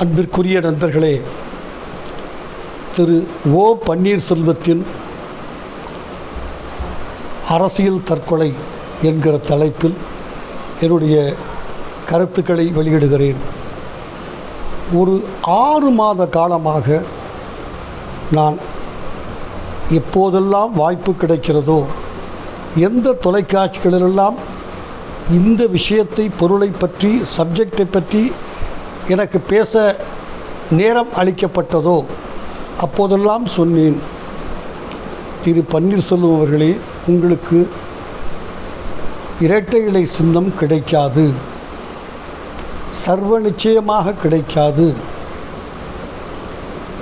அன்பிற்குரிய நண்பர்களே திரு ஓ பன்னீர்செல்வத்தின் அரசியல் தற்கொலை என்கிற தலைப்பில் என்னுடைய கருத்துக்களை வெளியிடுகிறேன். ஒரு ஆறு மாத காலமாக நான் எப்போதெல்லாம் வாய்ப்பு கிடைக்கிறதோ எந்த தொலைக்காட்சிகளிலெல்லாம் இந்த விஷயத்தை பொருளை பற்றி சப்ஜெக்டை பற்றி எனக்கு பேச நேரம் அளிக்கப்பட்டதோ அப்போதெல்லாம் சொன்னேன். திரு பன்னீர்செல்வம் அவர்களே உங்களுக்கு இரட்டை இலை சின்னம் கிடைக்காது. சர்வ நிச்சயமாக கிடைக்காது.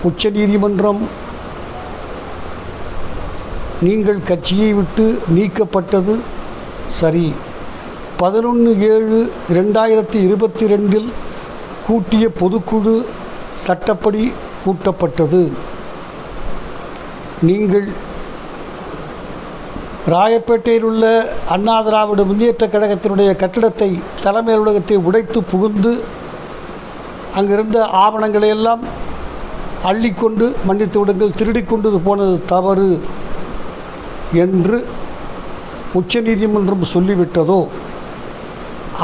உச்சநீதிமன்றம் நீங்கள் கட்சியை விட்டு நீக்கப்பட்டது சரி. பதினொன்று ஏழு ரெண்டாயிரத்தி இருபத்தி ரெண்டில் கூட்டிய பொதுக்குழு சட்டப்படி கூட்டப்பட்டது. நீங்கள் ராயப்பேட்டையில் உள்ள அண்ணா திராவிட முன்னேற்ற கழகத்தினுடைய கட்டிடத்தை தலைமை அலுவலகத்தை உடைத்து புகுந்து அங்கிருந்த ஆவணங்களை எல்லாம் அள்ளிக்கொண்டு மன்னித்து விடுங்கள் திருடிக்கொண்டு போனது தவறு என்று உச்சநீதிமன்றம் சொல்லிவிட்டதோ?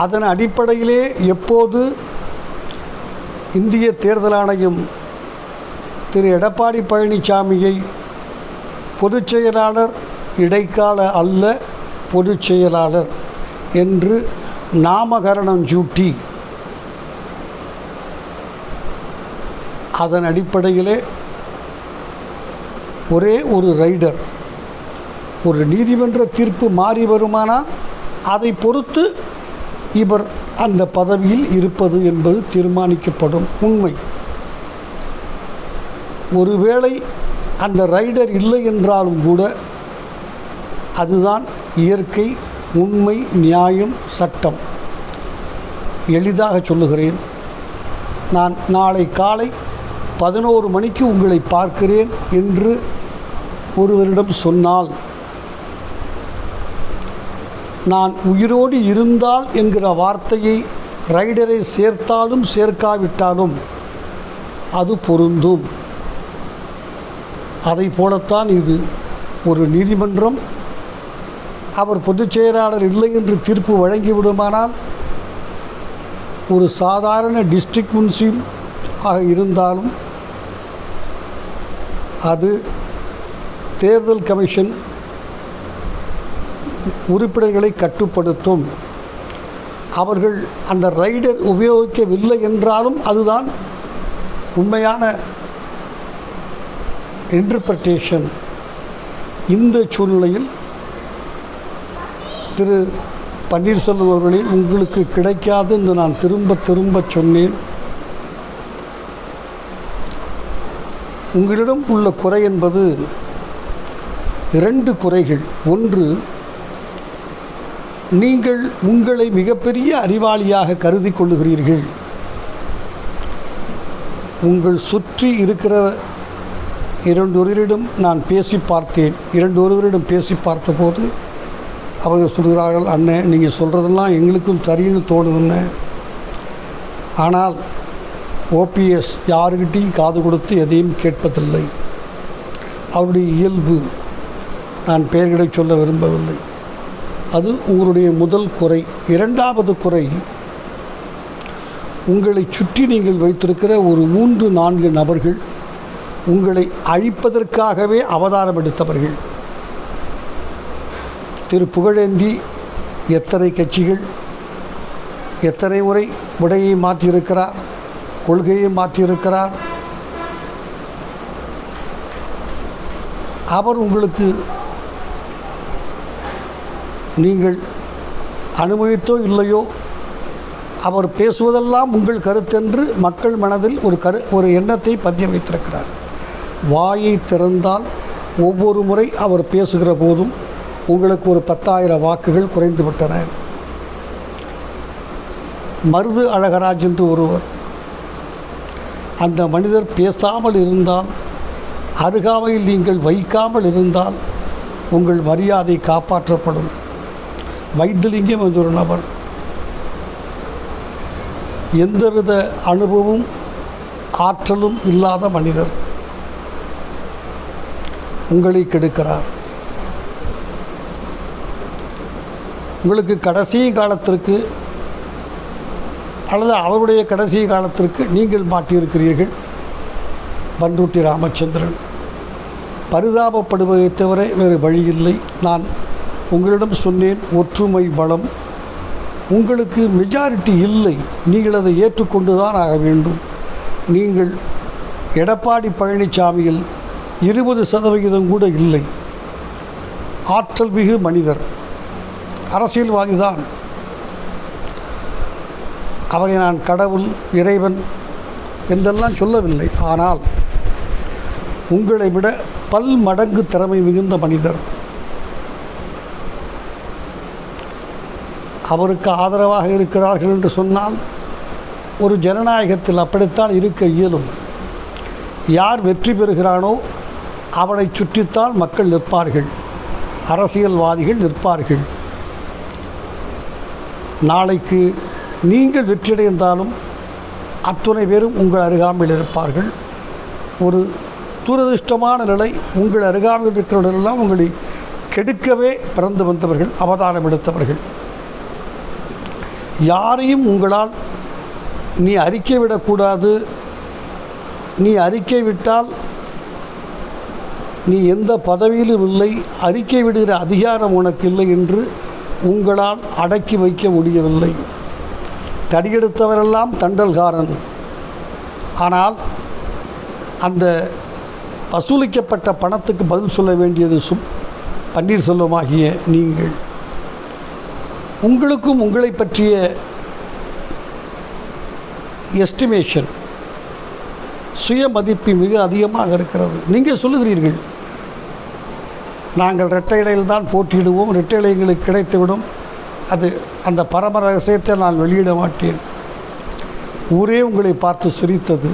அதன் அடிப்படையிலே எப்போது இந்திய தேர்தல் ஆணையம் திரு எடப்பாடி பழனிசாமியை பொதுச் செயலாளர் இடைக்கால அல்ல பொதுச் செயலாளர் என்று நாமகரணம் சூட்டி அதன் அடிப்படையிலே ஒரே ஒரு ரைடர் ஒரு நீதிமன்ற தீர்ப்பு மாறி வருமானால் அதை பொறுத்து இவர் அந்த பதவியில் இருப்பது என்பது தீர்மானிக்கப்படும். உண்மை. ஒருவேளை அந்த ரைடர் இல்லை என்றாலும் கூட அதுதான் இயற்கை உண்மை நியாயம் சட்டம். எளிதாக சொல்லுகிறேன். நான் நாளை காலை பதினோரு மணிக்கு உங்களை பார்க்கிறேன் என்று ஒருவரிடம் சொன்னால் நான் உயிரோடு இருந்தால் என்கிற வார்த்தையை ரைடரை சேர்த்தாலும் சேர்க்காவிட்டாலும் அது பொருந்தும். அதை போலத்தான் இது ஒரு நீதிமன்றம். அவர் பொதுச் செயலாளர் இல்லை என்று தீர்ப்பு வழங்கிவிடுமானால் ஒரு சாதாரண டிஸ்ட்ரிக்ட் முன்சிப் ஆக இருந்தாலும் அது தேர்தல் கமிஷன் உறுப்பினர்களை கட்டுப்படுத்தும். அவர்கள் அந்த ரைடர் உபயோகிக்கவில்லை என்றாலும் அதுதான் உண்மையான இன்டர்பிரட்டேஷன் இந்த சூழ்நிலையில் திரு பன்னீர்செல்வம் அவர்களே உங்களுக்கு கிடைக்காது என்று நான் திரும்ப திரும்ப சொன்னேன். உங்களிடம் உள்ள குறை என்பது இரண்டு குறைகள். ஒன்று நீங்கள் உங்களை மிகப்பெரிய அறிவாளியாக கருதி கொள்ளுகிறீர்கள். உங்கள் சுற்றி இருக்கிற இரண்டொருவரிடம் நான் பேசி பார்த்தேன். இரண்டொருவரிடம் பேசி பார்த்தபோது அவங்க சொல்கிறார்கள் அண்ணன் நீங்கள் சொல்கிறதெல்லாம் எங்களுக்கும் சரின்னு தோணுதுன்னு. ஆனால் ஓபிஎஸ் யாருக்கிட்டையும் காது கொடுத்து எதையும் கேட்பதில்லை. அவருடைய இயல்பு நான் பெயர்களை சொல்ல விரும்பவில்லை. அது உங்களுடைய முதல் குறை. இரண்டாவது குறை உங்களை சுற்றி நீங்கள் வைத்திருக்கிற ஒரு மூன்று நான்கு நபர்கள் உங்களை அழிப்பதற்காகவே அவதாரம் எடுத்தவர்கள். திரு புகழேந்தி எத்தனை கட்சிகள் எத்தனை முறை உடையை மாற்றியிருக்கிறார் கொள்கையை மாற்றியிருக்கிறார். அவர் உங்களுக்கு நீங்கள் அனுமதித்தோ இல்லையோ அவர் பேசுவதெல்லாம் உங்கள் கருத்தென்று மக்கள் மனதில் ஒரு கரு ஒரு எண்ணத்தை பதிய வைத்திருக்கிறார் வாயை திறந்தால் ஒவ்வொரு முறை அவர் பேசுகிற போதும் உங்களுக்கு ஒரு பத்தாயிரம் வாக்குகள் குறைந்துவிட்டன. மருது அழகராஜ் என்று ஒருவர் அந்த மனிதர் பேசாமல் இருந்தால் அருகாமையில் நீங்கள் வைக்காமல் இருந்தால் உங்கள் மரியாதை காப்பாற்றப்படும். வைத்திலிங்கம் என்ற ஒரு நபர். எந்தவித அனுபவம் ஆற்றலும் இல்லாத மனிதர். உங்களை கெடுக்கிறார். உங்களுக்கு கடைசி காலத்திற்கு அல்லது அவருடைய கடைசி காலத்திற்கு நீங்கள் மாட்டியிருக்கிறீர்கள். பன்ருட்டி ராமச்சந்திரன். பரிதாபப்படுவதை தவிர வேறு வழியில்லை. நான் உங்களிடம் சொன்னேன் ஒற்றுமை பலம். உங்களுக்கு மெஜாரிட்டி இல்லை நீங்கள் அதை ஏற்றுக்கொண்டு தான் ஆக வேண்டும். நீங்கள் எடப்பாடி பழனிசாமியில் இருபது சதவிகிதம் கூட இல்லை. ஆற்றல் மிகு மனிதர் அரசியல்வாதி தான் அவரை நான் கடவுள் இறைவன் என்றெல்லாம் சொல்லவில்லை. ஆனால் உங்களை விட பல் மடங்கு திறமை மிகுந்த மனிதர். அவருக்கு ஆதரவாக இருக்கிறார்கள் என்று சொன்னால் ஒரு ஜனநாயகத்தில் அப்படித்தான் இருக்க இயலும். யார் வெற்றி பெறுகிறானோ அவனை சுற்றித்தான் மக்கள் நிற்பார்கள் அரசியல்வாதிகள் நிற்பார்கள். நாளைக்கு நீங்கள் வெற்றியடைந்தாலும் அத்துணை பேரும் உங்கள் அருகாமையில் இருப்பார்கள். ஒரு துரதிருஷ்டமான நிலை உங்கள் அருகாமையில் இருக்கிறவர்களெல்லாம் உங்களை கெடுக்கவே பிறந்து வந்தவர்கள் அவதாரம் எடுத்தவர்கள். யாரையும் உங்களால் நீ அறிக்கை விடக்கூடாது. நீ அறிக்கை விட்டால் நீ எந்த பதவியிலும் இல்லை. அறிக்கை விடுகிற அதிகாரம் உனக்கு இல்லை என்று உங்களால் அடக்கி வைக்க முடியவில்லை. தடியெடுத்தவரெல்லாம் தண்டல்காரன். ஆனால் அந்த வசூலிக்கப்பட்ட பணத்துக்கு பதில் சொல்ல வேண்டியது சும் பன்னீர்செல்வமாகிய நீங்கள். உங்களுக்கும் உங்களை பற்றிய எஸ்டிமேஷன் சுய மதிப்பு மிக அதிகமாக இருக்கிறது. நீங்கள் சொல்லுகிறீர்கள். நாங்கள் இரட்டையிலையில் தான் போட்டியிடுவோம். இரட்டை எங்களுக்கு கிடைத்துவிடும். அது அந்த பரம ரகசியத்தை நான் வெளியிட மாட்டேன். ஊரே உங்களை பார்த்து சிரித்தது.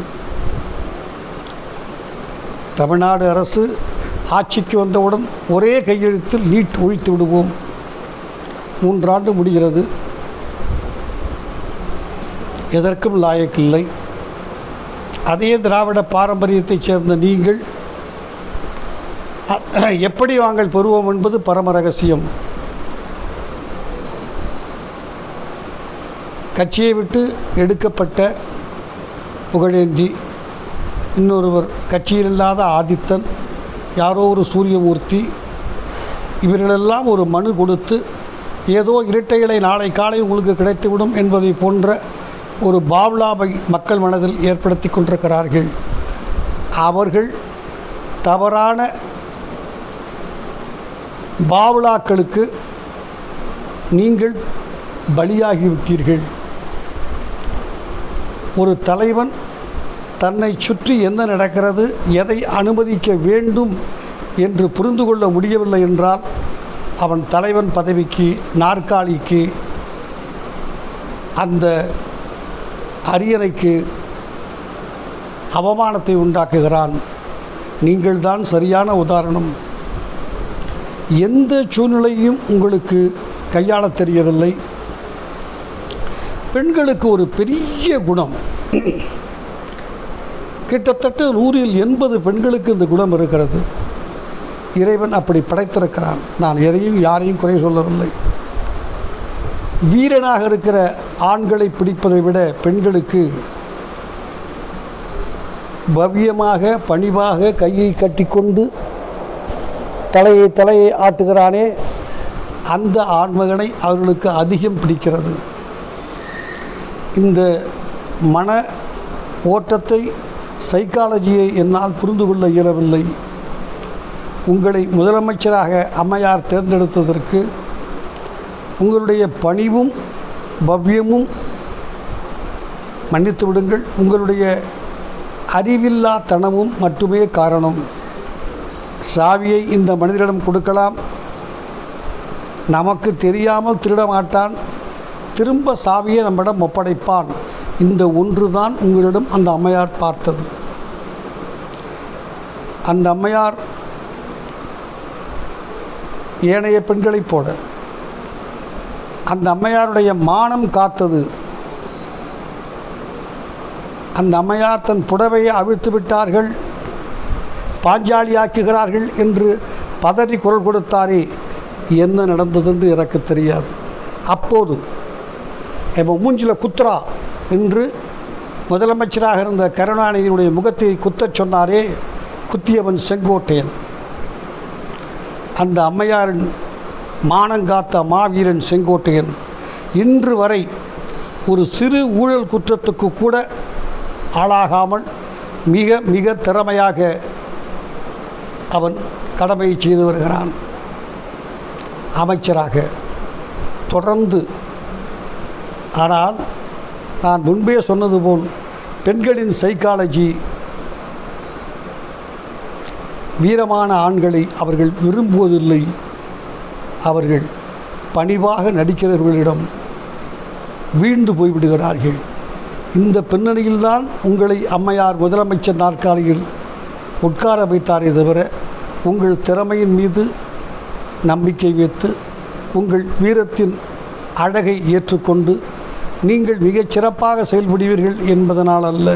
தமிழ்நாடு அரசு ஆட்சிக்கு வந்தவுடன் ஒரே கையெழுத்தில் நீட் ஒழித்து விடுவோம். மூன்றாண்டு முடிகிறது. எதற்கும் லாயக்கில்லை. அதே திராவிட பாரம்பரியத்தைச் சேர்ந்த நீங்கள் எப்படி நாங்கள் பெறுவோம் என்பது பரம ரகசியம். கட்சியை விட்டு எடுக்கப்பட்ட புகழேந்தி இன்னொருவர் கட்சியில் இல்லாத ஆதித்தன் யாரோ ஒரு சூரியமூர்த்தி இவர்களெல்லாம் ஒரு மனு கொடுத்து ஏதோ இரட்டைகளை நாளை காலை உங்களுக்கு கிடைத்துவிடும் என்பதை போன்ற ஒரு பாவ்லாவை மக்கள் மனதில் ஏற்படுத்தி கொண்டிருக்கிறார்கள். அவர்கள் தவறான பாவ்லாக்களுக்கு நீங்கள் பலியாகிவிட்டீர்கள். ஒரு தலைவன் தன்னை சுற்றி என்ன நடக்கிறது எதை அனுமதிக்க வேண்டும் என்று புரிந்து கொள்ள முடியவில்லை என்றால் அவன் தலைவன் பதவிக்கு நாற்காலிக்கு அந்த அரியணைக்கு அவமானத்தை உண்டாக்குகிறான். நீங்கள்தான் சரியான உதாரணம். எந்த சூழ்நிலையும் உங்களுக்கு கையாளத் தெரியவில்லை. பெண்களுக்கு ஒரு பெரிய குணம். கிட்டத்தட்ட நூறில் எண்பது பெண்களுக்கு இந்த குணம் இருக்கிறது. இறைவன் அப்படி படைத்திருக்கிறான். நான் எதையும் யாரையும் குறை சொல்லவில்லை. வீரனாக இருக்கிற ஆண்களை பிடிப்பதை விட பெண்களுக்கு பவ்யமாக பணிவாக கையை கட்டிக்கொண்டு தலையை தலையை ஆட்டுகிறானே அந்த ஆண்மகனை அவர்களுக்கு அதிகம் பிடிக்கிறது. இந்த மன ஓட்டத்தை சைக்காலஜியை என்னால் புரிந்து கொள்ள இயலவில்லை. உங்களை முதலமைச்சராக அம்மையார் தேர்ந்தெடுத்ததற்கு உங்களுடைய பணிவும் பவ்யமும் மன்னித்து விடுங்கள். உங்களுடைய அறிவில்லா தனமும் மட்டுமே காரணம். சாவியை இந்த மனிதரிடம் கொடுக்கலாம். நமக்கு தெரியாமல் திருட மாட்டான் திரும்ப சாவியை நம்மிடம் ஒப்படைப்பான். இந்த ஒன்று தான் உங்களிடம் அந்த அம்மையார் பார்த்தது. அந்த அம்மையார் ஏனைய பெண்களைப் போல. அந்த அம்மையாருடைய மானம் காத்தது. அந்த அம்மையார் தன் புடவையை அவிழ்த்து விட்டார்கள். பாஞ்சாலியாக்குகிறார்கள் என்று பதறி குரல் கொடுத்தாரே என்ன நடந்ததென்று எனக்கு தெரியாது. அப்போது என் மூஞ்சில் குத்ரா என்று முதலமைச்சராக இருந்த கருணாநிதியினுடைய முகத்தை குத்தச் சொன்னாரே குத்தியவன் செங்கோட்டையன். அந்த அம்மையாரின் மானங்காத்த மாவீரன் செங்கோட்டையன் இன்று வரை ஒரு சிறு ஊழல் குற்றத்துக்கு கூட ஆளாகாமல் மிக மிக திறமையாக அவன் கடமையை செய்து வருகிறான். அமைச்சராக தொடர்ந்து. ஆனால் நான் முன்பே சொன்னது போல் பெண்களின் சைக்காலஜி வீரமான ஆண்களை அவர்கள் விரும்புவதில்லை. அவர்கள் பணிவாக நடிக்கிறவர்களிடம் வீழ்ந்து போய்விடுகிறார்கள். இந்த பின்னணியில்தான் உங்களை அம்மையார் முதலமைச்சர் நாற்காலியில் உட்கார வைத்தாரே தவிர உங்கள் திறமையின் மீது நம்பிக்கை வைத்து உங்கள் வீரத்தின் அழகை ஏற்றுக்கொண்டு நீங்கள் மிகச் சிறப்பாக செயல்படுவீர்கள் என்பதனால் அல்ல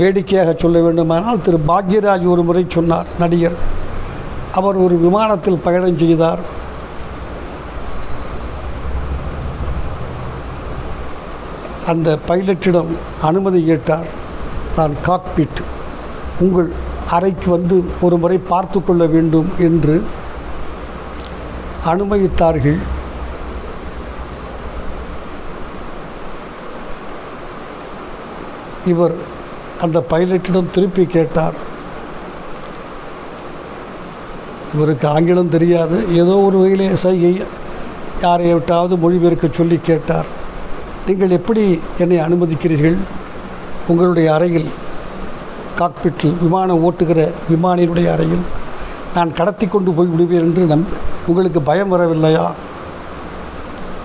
வேடிக்கையாக சொல்ல வேண்டுமானால் திரு பாக்யராஜ் ஒரு முறை சொன்னார் நடிகர். அவர் ஒரு விமானத்தில் பயணம் செய்தார். அந்த பைலட்டிடம் அனுமதி கேட்டார் நான் காக்பிட் உங்கள் அறைக்கு வந்து ஒரு முறை பார்த்து கொள்ள வேண்டும் என்று அனுமதித்தார்கள். இவர் அந்த பைலட்டிடம் திருப்பி கேட்டார். இவருக்கு ஆங்கிலம் தெரியாது. ஏதோ ஒரு வகையிலே சைகை யாரை விட்டாவது மொழிபெயர்க்க சொல்லி கேட்டார். நீங்கள் எப்படி என்னை அனுமதிக்கிறீர்கள்? உங்களுடைய அறையில் காக்பிட்டில் விமானம் ஓட்டுகிற விமானியினுடைய அறையில் நான் கடத்தி கொண்டு போய் விடுவேன் என்று நம் உங்களுக்கு பயம் வரவில்லையா?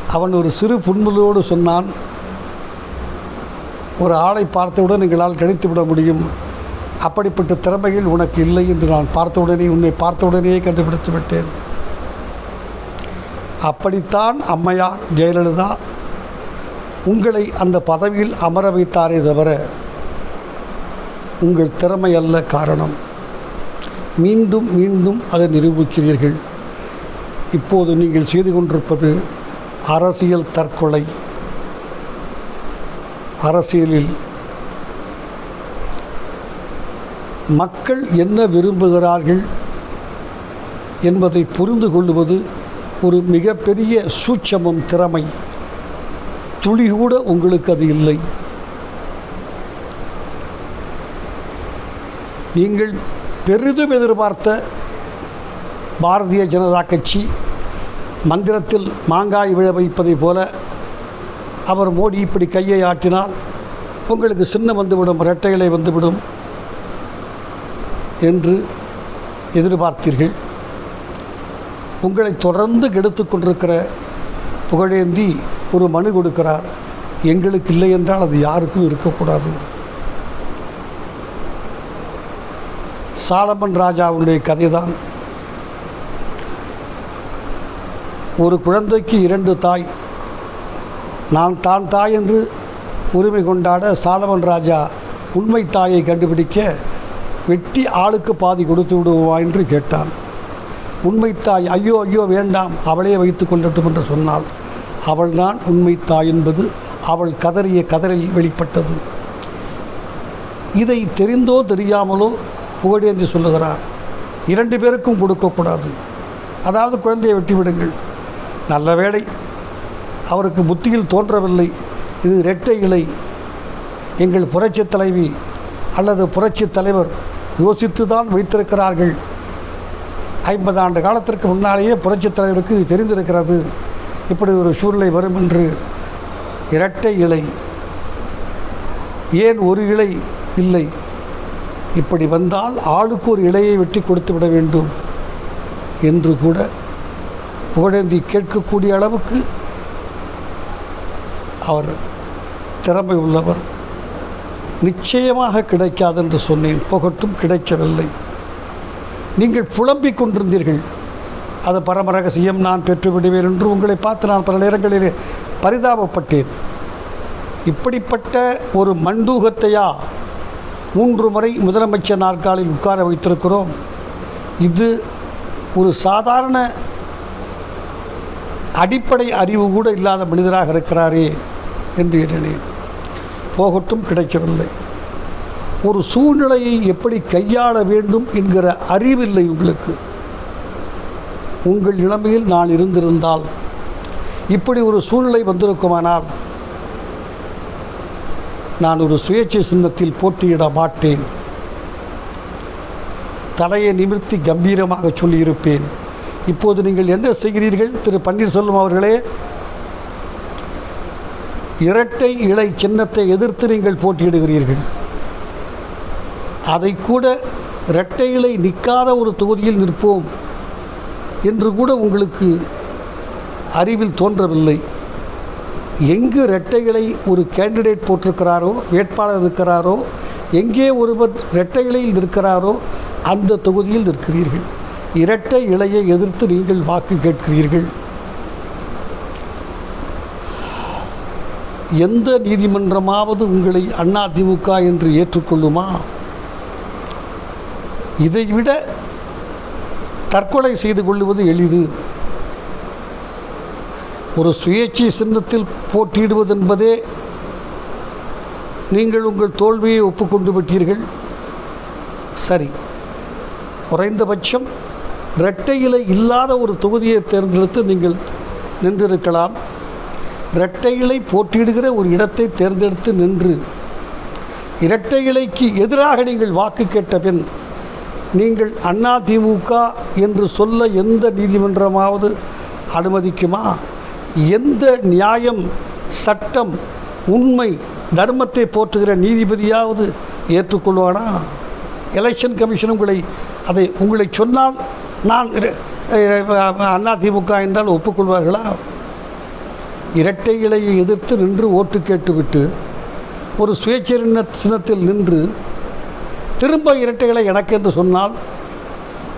அவன் ஒரு சிறு புன்முலோடு சொன்னான். ஒரு ஆளை பார்த்தவுடன் எங்களால் கணித்து விட முடியும். அப்படிப்பட்ட திறமைகள் உனக்கு இல்லை என்று நான் பார்த்தவுடனே உன்னை பார்த்தவுடனே கண்டுபிடித்து விட்டேன். அப்படித்தான் அம்மையார் ஜெயலலிதா உங்களை அந்த பதவியில் அமர வைத்தாரே தவிர உங்கள் திறமை அல்ல காரணம். மீண்டும் மீண்டும் அதை நிரூபிக்கிறீர்கள். இப்போது நீங்கள் செய்து கொண்டிருப்பது அரசியல் தற்கொலை. அரசியலில் மக்கள் என்ன விரும்புகிறார்கள் என்பதை புரிந்து கொள்வது ஒரு மிகப்பெரிய சூட்சமம் திறமை. துளி கூட உங்களுக்கு அது இல்லை. நீங்கள் பெரிதும் எதிர்பார்த்த பாரதிய ஜனதா கட்சி மந்திரத்தில் மாங்காய் விழ வைப்பதைப் போல அவர் மோடி இப்படி கையை ஆட்டினால் உங்களுக்கு சின்னம் வந்துவிடும் இரட்டைகளை வந்துவிடும் என்று எதிர்பார்த்தீர்கள். உங்களை தொடர்ந்து கெடுத்து கொண்டிருக்கிற புகழேந்தி ஒரு மனு கொடுக்கிறார். எங்களுக்கு இல்லை என்றால் அது யாருக்கும் இருக்கக்கூடாது. சாலமன் ராஜாவுடைய கதைதான். ஒரு குழந்தைக்கு இரண்டு தாய் நான் தான் தாய் என்று உரிமை கொண்டாட சாலமன் ராஜா உண்மை தாயை கண்டுபிடிக்க வெட்டி ஆளுக்கு பாதி கொடுத்து விடுவா என்று கேட்டான். உண்மை தாய் ஐயோ ஐயோ வேண்டாம் அவளே வைத்து கொள்ளட்டும் என்று சொன்னாள். அவள்தான் உண்மை தாய் என்பது அவள் கதறிய கதறில் வெளிப்பட்டது. இதை தெரிந்தோ தெரியாமலோ? புகழேந்தி சொல்லுகிறார். இரண்டு பேருக்கும் கொடுக்கக்கூடாது. அதாவது குழந்தையை வெட்டிவிடுங்கள். நல்ல வேளை அவருக்கு புத்தியில் தோன்றவில்லை. இது இரட்டை இலை. எங்கள் புரட்சி தலைவி அல்லது புரட்சி தலைவர் யோசித்து தான் வைத்திருக்கிறார்கள். ஐம்பது ஆண்டு காலத்திற்கு முன்னாலேயே புரட்சித் தலைவருக்கு தெரிந்திருக்கிறது. இப்படி ஒரு சூழ்நிலை வரும் என்று இரட்டை இலை. ஏன் ஒரு இலை இல்லை? இப்படி வந்தால் ஆளுக்கு ஒரு இலையை வெட்டி கொடுத்து விட வேண்டும். என்று கூட புகழேந்தி கேட்கக்கூடிய அளவுக்கு அவர் திறமை உள்ளவர். நிச்சயமாக கிடைக்காது என்று சொன்னேன். புகட்டும் கிடைக்கவில்லை. நீங்கள் புலம்பிக் கொண்டிருந்தீர்கள். அது பரம ரகசியம் நான் பெற்று விடுவேன் என்று உங்களை பார்த்து நான் பல நேரங்களில் பரிதாபப்பட்டேன். இப்படிப்பட்ட ஒரு மண்டூகத்தையா மூன்று முறை முதலமைச்சர் நாற்காலில் உட்கார வைத்திருக்கிறோம். இது ஒரு சாதாரண அடிப்படை அறிவு கூட இல்லாத மனிதராக இருக்கிறாரே. என்று எண்ணினேன். போகட்டும் கிடைக்கவில்லை. ஒரு சூழ்நிலையை எப்படி கையாள வேண்டும் என்கிற அறிவில்லை உங்களுக்கு. உங்கள் நிலைமையில் நான் இருந்திருந்தால் இப்படி ஒரு சூழ்நிலை வந்திருக்குமானால் நான் ஒரு சுயேட்சை சின்னத்தில் போட்டியிட மாட்டேன். தலையை நிமிர்த்தி கம்பீரமாக சொல்லியிருப்பேன். இப்போது நீங்கள் என்ன செய்கிறீர்கள்? திரு. பன்னீர்செல்வம் அவர்களே இரட்டை இலை சின்னத்தை எதிர்த்து நீங்கள் போட்டியிடுகிறீர்கள். அதை கூட இரட்டை இலை நிற்காத ஒரு தொகுதியில் நிற்போம் என்று கூட உங்களுக்கு அறிவில் தோன்றவில்லை. எங்கு இரட்டைகளை ஒரு கேண்டிடேட் போட்டிருக்கிறாரோ வேட்பாளர் இருக்கிறாரோ எங்கே ஒருவர் இரட்டை இலையில் இருக்கிறாரோ அந்த தொகுதியில் நிற்கிறீர்கள். இரட்டை இலையை எதிர்த்து நீங்கள் வாக்கு கேட்கிறீர்கள். எந்த நீதிமன்றமாவது உங்களை அதிமுக என்று ஏற்றுக்கொள்ளுமா? இதைவிட தற்கொலை செய்து கொள்வது எளிது. ஒரு சுயேட்சை சின்னத்தில் போட்டியிடுவதென்பதே நீங்கள் உங்கள் தோல்வியை ஒப்புக்கொண்டு விட்டீர்கள் சரி குறைந்தபட்சம் இரட்டை இலை இல்லாத ஒரு தொகுதியை தேர்ந்தெடுத்து நீங்கள் நின்றிருக்கலாம். இரட்டைகளை இலை போட்டியிடுகிற ஒரு இடத்தை தேர்ந்தெடுத்து நின்று இரட்டை இலைக்கு எதிராக நீங்கள் வாக்கு கேட்ட பின் நீங்கள் அண்ணா திமுக என்று சொல்ல எந்த நீதிமன்றமாவது அனுமதிக்குமா? எந்த நியாயம் சட்டம் உண்மை தர்மத்தை போற்றுகிற நீதிபதியாவது ஏற்றுக்கொள்வானா? எலெக்ஷன் கமிஷன் உங்களை அதை உங்களை சொன்னால் நான் அதிமுக என்றால் ஒப்புக்கொள்வார்களா? இரட்டை இலையை எதிர்த்து நின்று ஓட்டு கேட்டுவிட்டு ஒரு சுயேட்சை சின்னத்தில் நின்று திரும்ப இரட்டைகளை எனக்கு என்று சொன்னால்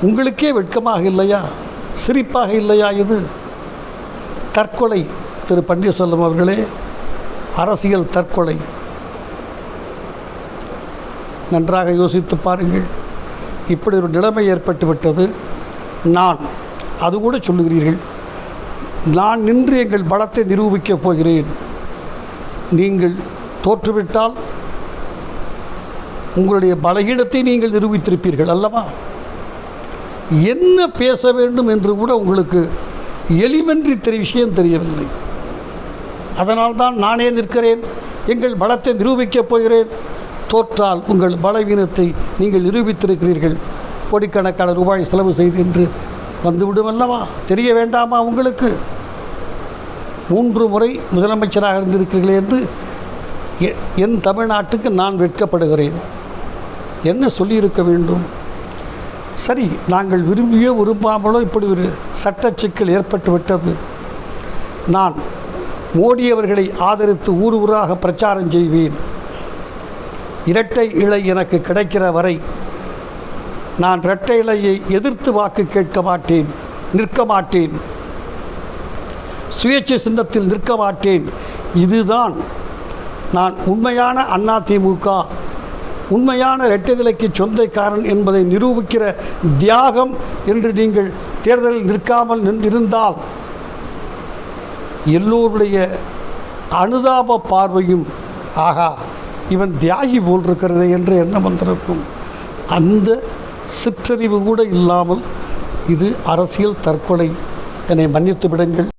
உங்களுக்கே வெட்கமாக இல்லையா? சிரிப்பாக இல்லையா இது? தற்கொலை திரு பன்னீர்செல்வம் அவர்களே அரசியல் தற்கொலை. நன்றாக யோசித்து பாருங்கள். இப்படி ஒரு நிலைமை ஏற்பட்டு விட்டது நான் அது கூட சொல்லுகிறீர்கள். நான் நின்று எங்கள் பலத்தை நிரூபிக்கப் போகிறேன். நீங்கள் தோற்றுவிட்டால் உங்களுடைய பலகீனத்தை நீங்கள் நிரூபித்திருப்பீர்கள் அல்லவா? என்ன பேச வேண்டும் என்று கூட உங்களுக்கு எலிமெண்ட்ரி தெரிய விஷயம் தெரியவில்லை. அதனால்தான் நானே நிற்கிறேன் எங்கள் பலத்தை நிரூபிக்கப் போகிறேன். தோற்றால் உங்கள் பலவீனத்தை நீங்கள் நிரூபித்திருக்கிறீர்கள். கோடிக்கணக்கான ரூபாய் செலவு செய்து என்று வந்துவிடும் அல்லவா தெரிய வேண்டாமா உங்களுக்கு? மூன்று முறை முதலமைச்சராக இருந்திருக்கிறீர்களே என்று எ- என் தமிழ்நாட்டுக்கு நான் வெட்கப்படுகிறேன். என்ன சொல்லியிருக்க வேண்டும்? சரி நாங்கள் விரும்பியோ விரும்பாமலோ இப்படி ஒரு சட்ட சிக்கல் ஏற்பட்டு விட்டது. நான் மோடி அவர்களை ஆதரித்து ஊர் ஊராக பிரச்சாரம் செய்வேன். இரட்டை இலை எனக்கு கிடைக்கிற வரை நான் இரட்டை இலையை எதிர்த்து வாக்கு கேட்க மாட்டேன் நிற்க மாட்டேன். சுயேட்சை சின்னத்தில் நிற்க மாட்டேன். இதுதான் நான் உண்மையான அதிமுக உண்மையான இரட்டைகளுக்கு சொந்தக்காரன் என்பதை நிரூபிக்கிற தியாகம் என்று நீங்கள் தேர்தலில் நிற்காமல் நின்றிருந்தால் எல்லோருடைய அனுதாப பார்வையும் ஆகா இவன் தியாகி போல் இருக்கிறதே என்று எண்ணம் வந்திருக்கும். அந்த சிற்றறிவு கூட இல்லாமல் இது அரசியல் தற்கொலை. என்னை மன்னித்து விடுங்கள்.